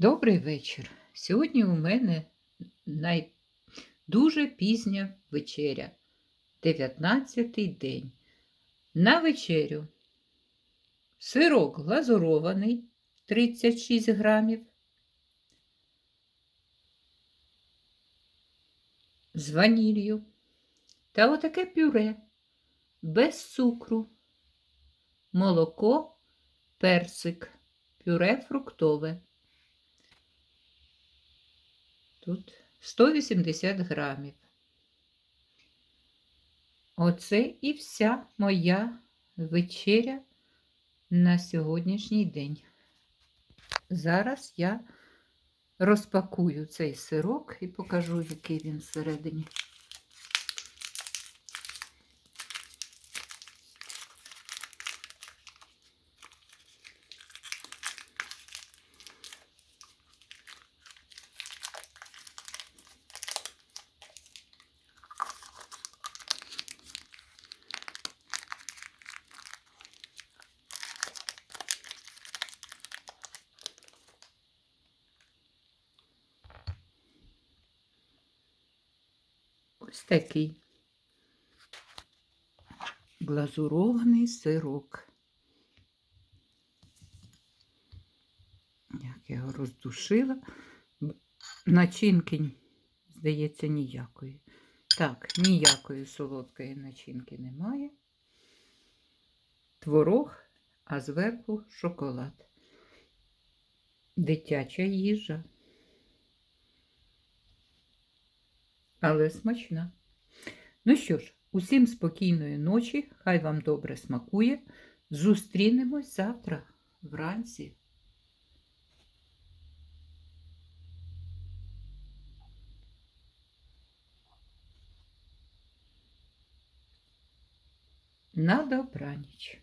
Добрий вечір. Сьогодні у мене най... дуже пізня вечеря, 19-й день. На вечерю сирок глазурований 36 грамів, з ваніллю та отаке пюре без цукру, молоко, персик, пюре фруктове. Тут 180 грамів. Оце і вся моя вечеря на сьогоднішній день. Зараз я розпакую цей сирок і покажу, який він всередині. Ось такий глазурований сирок. Як я його роздушила, начинки, здається, ніякої. Так, ніякої солодкої начинки немає. Творог, а зверху шоколад. Дитяча їжа. Але смачна. Ну що ж, усім спокійної ночі, хай вам добре смакує. Зустрінемось завтра вранці. На добраніч.